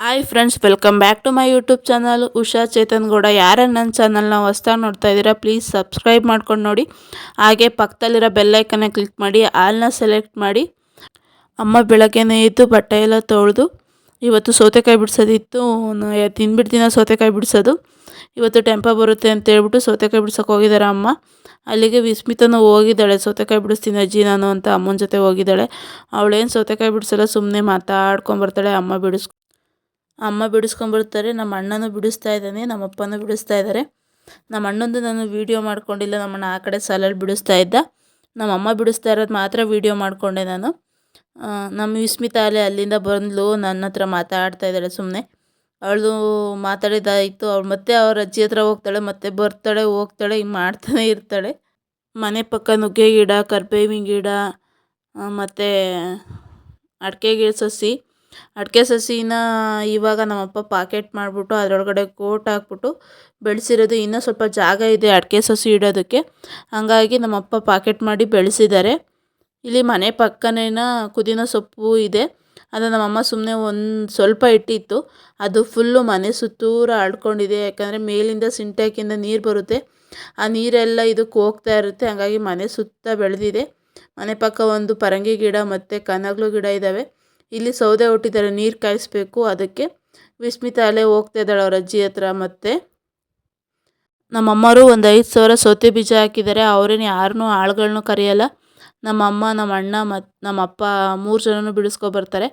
Hi friends welcome back to my YouTube channel Usha Chetan Gowda ಯಾರ ನನ್ನ ಚಾನಲ್ನ ಹೊಸ್ದಾಗಿ ನೋಡ್ತಾ ಇದ್ದೀರಾ ಪ್ಲೀಸ್ ಸಬ್ಸ್ಕ್ರೈಬ್ ಮಾಡ್ಕೊಂಡು ನೋಡಿ. ಹಾಗೆ ಪಕ್ಕದಲ್ಲಿರೋ ಬೆಲ್ಲೈಕನ್ನ ಕ್ಲಿಕ್ ಮಾಡಿ ಆಲ್ನ ಸೆಲೆಕ್ಟ್ ಮಾಡಿ. ಅಮ್ಮ ಬೆಳಗ್ಗೆನೇ ಇದ್ದು ಬಟ್ಟೆ ಎಲ್ಲ ತೊಳೆದು, ಇವತ್ತು ಸೌತೆಕಾಯಿ ಬಿಡಿಸೋದಿತ್ತು. ದಿನ ಸೌತೆಕಾಯಿ ಬಿಡಿಸೋದು. ಇವತ್ತು ಟೆಂಪ ಬರುತ್ತೆ ಅಂತ ಹೇಳ್ಬಿಟ್ಟು ಸೌತೆಕಾಯಿ ಬಿಡ್ಸೋಕೆ ಹೋಗಿದ್ದಾರೆ ಅಮ್ಮ. ಅಲ್ಲಿಗೆ ವಿಸ್ಮಿತನು ಹೋಗಿದ್ದಾಳೆ, ಸೌತೆಕಾಯಿ ಬಿಡಿಸ್ತೀನಿ ಅಜ್ಜಿ ನಾನು ಅಂತ ಅಮ್ಮನ ಜೊತೆ ಹೋಗಿದ್ದಾಳೆ. ಅವಳೇನು ಸೌತೆಕಾಯಿ ಬಿಡಿಸಲ್ಲ ಸುಮ್ಮನೆ ಮಾತಾಡ್ಕೊಂಬರ್ತಾಳೆ ಅಮ್ಮ ಬಿಡಿಸ್ ಅಮ್ಮ ಬಿಡಿಸ್ಕೊಂಬರ್ತಾರೆ ನಮ್ಮ ಅಣ್ಣನೂ ಬಿಡಿಸ್ತಾ ಇದ್ದಾನೆ, ನಮ್ಮ ಅಪ್ಪನೂ ಬಿಡಿಸ್ತಾ ಇದ್ದಾರೆ. ನಮ್ಮ ಅಣ್ಣಂದು ನಾನು ವೀಡಿಯೋ ಮಾಡ್ಕೊಂಡಿಲ್ಲ ನಮ್ಮಣ್ಣ ಆ ಕಡೆ ಸಾಲಲ್ಲಿ ಬಿಡಿಸ್ತಾ ಇದ್ದ. ನಮ್ಮ ಅಮ್ಮ ಬಿಡಿಸ್ತಾ ಇರೋದು ಮಾತ್ರ ವೀಡಿಯೋ ಮಾಡಿಕೊಂಡೆ ನಾನು. ನಮ್ಮ ವಿಸ್ಮಿತಾ ಅಲೆ ಅಲ್ಲಿಂದ ಬಂದಳು ನನ್ನ ಹತ್ರ ಮಾತಾಡ್ತಾ ಇದ್ದಾಳೆ ಸುಮ್ಮನೆ ಅವಳು ಮಾತಾಡಿದ್ದಾಯಿತು ಅವಳು ಮತ್ತೆ ಅವ್ರ ಅಜ್ಜಿ ಹತ್ರ ಹೋಗ್ತಾಳೆ, ಮತ್ತೆ ಬರ್ತಾಳೆ, ಹೋಗ್ತಾಳೆ, ಹಿಂಗೆ ಮಾಡ್ತಾನೆ ಇರ್ತಾಳೆ. ಮನೆ ಪಕ್ಕ ನುಗ್ಗೆ ಗಿಡ ಕರ್ಬೇವಿನ ಗಿಡ ಮತ್ತು ಅಡಿಕೆ ಗಿಡ ಸಸಿ. ಅಡಿಕೆ ಸಸಿನ ಇವಾಗ ನಮ್ಮಪ್ಪ ಪಾಕೆಟ್ ಮಾಡಿಬಿಟ್ಟು ಅದರೊಳಗಡೆ ಕೋಟ್ ಹಾಕ್ಬಿಟ್ಟು ಬೆಳೆಸಿರೋದು ಇನ್ನೂ ಸ್ವಲ್ಪ ಜಾಗ ಇದೆ ಅಡಿಕೆ ಸಸಿ ಇಡೋದಕ್ಕೆ. ಹಾಗಾಗಿ ನಮ್ಮಪ್ಪ ಪಾಕೆಟ್ ಮಾಡಿ ಬೆಳೆಸಿದ್ದಾರೆ. ಇಲ್ಲಿ ಮನೆ ಪಕ್ಕನೇನ ಕುದಿನ ಸೊಪ್ಪು ಇದೆ. ಅದು ನಮ್ಮಮ್ಮ ಸುಮ್ಮನೆ ಒಂದು ಸ್ವಲ್ಪ ಇಟ್ಟಿತ್ತು. ಅದು ಫುಲ್ಲು ಮನೆ ಸುತ್ತೂರ ಆಡ್ಕೊಂಡಿದೆ ಯಾಕಂದರೆ ಮೇಲಿಂದ ಸಿಂಟ್ಯಾಕಿಂದ ನೀರು ಬರುತ್ತೆ. ಆ ನೀರೆಲ್ಲ ಇದಕ್ಕೆ ಹೋಗ್ತಾ ಇರುತ್ತೆ. ಹಾಗಾಗಿ ಮನೆ ಸುತ್ತ ಬೆಳೆದಿದೆ. ಮನೆ ಪಕ್ಕ ಒಂದು ಪರಂಗಿ ಗಿಡ ಮತ್ತು ಕನಗಲು ಗಿಡ ಇದ್ದಾವೆ ಇಲ್ಲಿ ಸೌದೆ ಹುಟ್ಟಿದ್ದಾರೆ ನೀರು ಕಾಯಿಸ್ಬೇಕು. ಅದಕ್ಕೆ ವಿಸ್ಮಿತಾ ಅಲ್ಲೇ ಹೋಗ್ತಾ ಇದ್ದಾಳೆ ಅವ್ರ ಅಜ್ಜಿ ಹತ್ರ ಮತ್ತೆ. ನಮ್ಮಮ್ಮರು ಒಂದು ಐದು ಸಾವಿರ ಸೌತೆ ಬೀಜ ಹಾಕಿದ್ದಾರೆ. ಅವ್ರೇನು ಯಾರನ್ನೂ ಆಳುಗಳನ್ನೂ ಕರೆಯಲ್ಲ. ನಮ್ಮಮ್ಮ ನಮ್ಮ ಅಣ್ಣ ಮತ್ತು ನಮ್ಮ ಅಪ್ಪ ಮೂರು ಜನನೂ ಬಿಡಿಸ್ಕೊಬರ್ತಾರೆ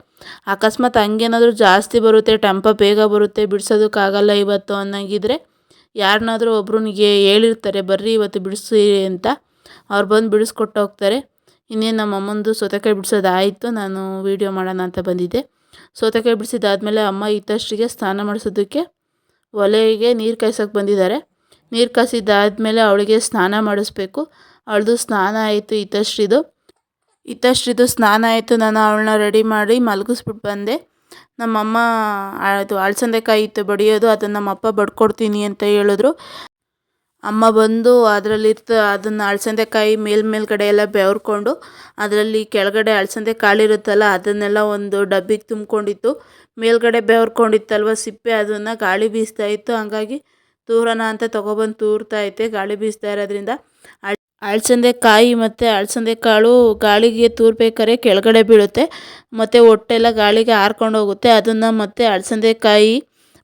ಅಕಸ್ಮಾತ್ ಹಂಗೇನಾದರೂ ಜಾಸ್ತಿ ಬರುತ್ತೆ, ಟೆಂಪ ಬೇಗ ಬರುತ್ತೆ, ಬಿಡಿಸೋದಕ್ಕಾಗಲ್ಲ ಇವತ್ತು ಅನ್ನಂಗಿದ್ರೆ ಯಾರನ್ನಾದರೂ ಒಬ್ರಿಗೆ ಹೇಳಿರ್ತಾರೆ, ಬರ್ರಿ ಇವತ್ತು ಬಿಡಿಸಿ ಅಂತ. ಅವ್ರು ಬಂದು ಬಿಡಿಸ್ಕೊಟ್ಟು ಹೋಗ್ತಾರೆ. ಇನ್ನೇನು ನಮ್ಮ ಅಮ್ಮಂದು ಸೌತೆಕಾಯಿ ಬಿಡಿಸೋದಾಯಿತು, ನಾನು ವೀಡಿಯೋ ಮಾಡೋಣ ಅಂತ ಬಂದಿದ್ದೆ. ಸೌತೆಕಾಯಿ ಬಿಡಿಸಿದ್ದಾದಮೇಲೆ ಅಮ್ಮ ಇತ್ತಷ್ಟಿಗೆ ಸ್ನಾನ ಮಾಡಿಸೋದಕ್ಕೆ ಒಲೆಗೆ ನೀರು ಕಾಯ್ಸೋಕೆ ಬಂದಿದ್ದಾರೆ. ನೀರು ಕಾಯಿಸಿದ್ದಾದಮೇಲೆ ಅವಳಿಗೆ ಸ್ನಾನ ಮಾಡಿಸ್ಬೇಕು. ಅವಳದು ಸ್ನಾನ ಆಯಿತು ಇತ್ತಷ್ಟಿದು ಇತ್ತಷ್ಟಿದು ಸ್ನಾನ ಆಯಿತು, ನಾನು ಅವಳನ್ನ ರೆಡಿ ಮಾಡಿ ಮಲಗಿಸ್ಬಿಟ್ಟು ಬಂದೆ. ನಮ್ಮಮ್ಮ, ಅದು ಅಳಸಂದೆಕಾಯಿ ಇತ್ತು, ಬಡಿಯೋದು, ಅದನ್ನು ನಮ್ಮಪ್ಪ ಬಡ್ಕೊಡ್ತೀನಿ ಅಂತ ಹೇಳಿದ್ರು. ಅಮ್ಮ ಬಂದು ಅದರಲ್ಲಿರ್ತ ಅದನ್ನು ಅಳಸಂದೆಕಾಯಿ ಮೇಲ್ ಮೇಲ್ಗಡೆ ಎಲ್ಲ ಬೆವರ್ಕೊಂಡು ಅದರಲ್ಲಿ ಕೆಳಗಡೆ ಅಳಸಂದೆ ಕಾಳಿರುತ್ತಲ್ಲ ಅದನ್ನೆಲ್ಲ ಒಂದು ಡಬ್ಬಿಗೆ ತುಂಬಿಕೊಂಡಿತ್ತು. ಮೇಲ್ಗಡೆ ಬೆವರ್ಕೊಂಡಿತ್ತಲ್ವ ಸಿಪ್ಪೆ, ಅದನ್ನು ಗಾಳಿ ಬೀಸ್ತಾ ಇತ್ತು. ಹಂಗಾಗಿ ತೂರೋಣ ಅಂತ ತೊಗೊಬಂದು ತೂರ್ತಾ ಐತೆ ಗಾಳಿ ಬೀಸ್ತಾ ಇರೋದ್ರಿಂದ. ಅಳಸಂದೆ ಕಾಯಿ ಮತ್ತು ಅಳಸಂದೆ ಕಾಳು ಗಾಳಿಗೆ ತೂರ್ಬೇಕಾದ್ರೆ ಕೆಳಗಡೆ ಬೀಳುತ್ತೆ, ಮತ್ತು ಹೊಟ್ಟೆಲ್ಲ ಗಾಳಿಗೆ ಹಾರ್ಕೊಂಡು ಹೋಗುತ್ತೆ. ಅದನ್ನು ಮತ್ತು ಅಳಸಂದೆ ಕಾಯಿ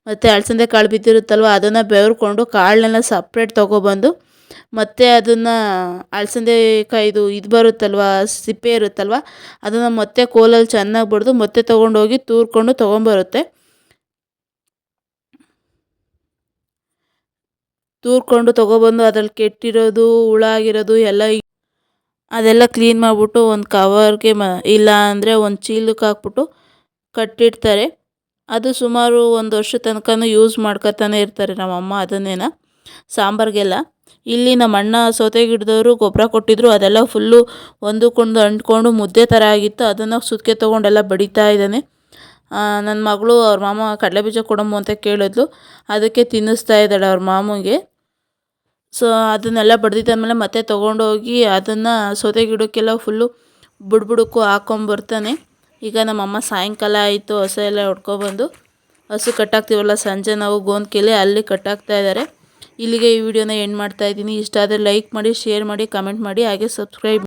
ಮತ್ತು ಅಲಸಂದೆ ಕಾಳು ಬಿದ್ದಿರುತ್ತಲ್ವ, ಅದನ್ನು ಬೆವರ್ಕೊಂಡು ಕಾಳನ್ನೆಲ್ಲ ಸಪ್ರೇಟ್ ತೊಗೊಬಂದು ಮತ್ತು ಅದನ್ನು ಅಲಸಂದೆ ಕಾಯಿದು ಇದು ಬರುತ್ತಲ್ವ, ಸಿಪ್ಪೆ ಇರುತ್ತಲ್ವ, ಅದನ್ನು ಮತ್ತೆ ಕೋಲಲ್ಲಿ ಚೆನ್ನಾಗಿ ಬಡಿದು ಮತ್ತೆ ತೊಗೊಂಡೋಗಿ ತೂರ್ಕೊಂಡು ತೊಗೊಂಬರುತ್ತೆ. ತೂರ್ಕೊಂಡು ತೊಗೊಬಂದು ಅದ್ರಲ್ಲಿ ಕೆಟ್ಟಿರೋದು ಹುಳ ಆಗಿರೋದು ಎಲ್ಲ ಅದೆಲ್ಲ ಕ್ಲೀನ್ ಮಾಡಿಬಿಟ್ಟು ಒಂದು ಕವರ್ಗೆ ಮ ಇಲ್ಲ ಅಂದರೆ ಒಂದು ಚೀಲಕ್ಕೆ ಹಾಕ್ಬಿಟ್ಟು ಕಟ್ಟಿಡ್ತಾರೆ. ಅದು ಸುಮಾರು ಒಂದು ವರ್ಷ ತನಕನೂ ಯೂಸ್ ಮಾಡ್ಕೊತಾನೆ ಇರ್ತಾರೆ ನಮ್ಮಮ್ಮ ಅದನ್ನೇನ. ಸಾಂಬಾರಿಗೆಲ್ಲ. ಇಲ್ಲಿ ನಮ್ಮ ಅಣ್ಣ ಸೌತೆ ಗಿಡದವರು ಗೊಬ್ಬರ ಕೊಟ್ಟಿದ್ರು, ಅದೆಲ್ಲ ಫುಲ್ಲು ಒಂದಕ್ಕೊಂದು ಅಂಟ್ಕೊಂಡು ಮುದ್ದೆ ಥರ ಆಗಿತ್ತು, ಅದನ್ನು ಸುತ್ತಿಗೆ ತೊಗೊಂಡೆಲ್ಲ ಬಡಿತಾ ಇದ್ದಾನೆ. ನನ್ನ ಮಗಳು ಅವ್ರ ಮಾಮ ಕಡಲೆ ಬೀಜ ಕೊಡಮ್ಮು ಅಂತ ಕೇಳಿದ್ಲು, ಅದಕ್ಕೆ ತಿನ್ನಿಸ್ತಾ ಇದ್ದಾಳೆ ಅವ್ರ ಮಾಮಗೆ. ಸೊ ಅದನ್ನೆಲ್ಲ ಬಡ್ದಿದ್ದಾದಮೇಲೆ ಮತ್ತೆ ತೊಗೊಂಡೋಗಿ ಅದನ್ನು ಸೌತೆ ಗಿಡಕ್ಕೆಲ್ಲ ಫುಲ್ಲು ಬುಡ್ಬುಡಕ್ಕೂ ಹಾಕೊಂಬರ್ತಾನೆ ಈಗ ನಮ್ಮಮ್ಮ ಸಾಯಂಕಾಲ ಆಯಿತು, ಹಸು ಎಲ್ಲ ಹೊಡ್ಕೊಬಂದು ಹಸು ಕಟ್ಟಾಕ್ತೀವಲ್ಲ. ಸಂಜೆ ನಾವು ಗೋಂದ್ಕೆಲೆ ಅಲ್ಲಿ ಕಟ್ಟಾಕ್ತಾ ಇದ್ದಾರೆ ಇಲ್ಲಿಗೆ ಈ ವಿಡಿಯೋನ ಎಂಡ್ ಮಾಡ್ತಾ ಇದ್ದೀನಿ. ಇಷ್ಟ ಆದರೆ ಲೈಕ್ ಮಾಡಿ ಶೇರ್ ಮಾಡಿ ಕಮೆಂಟ್ ಮಾಡಿ, ಹಾಗೆ ಸಬ್ಸ್ಕ್ರೈಬ್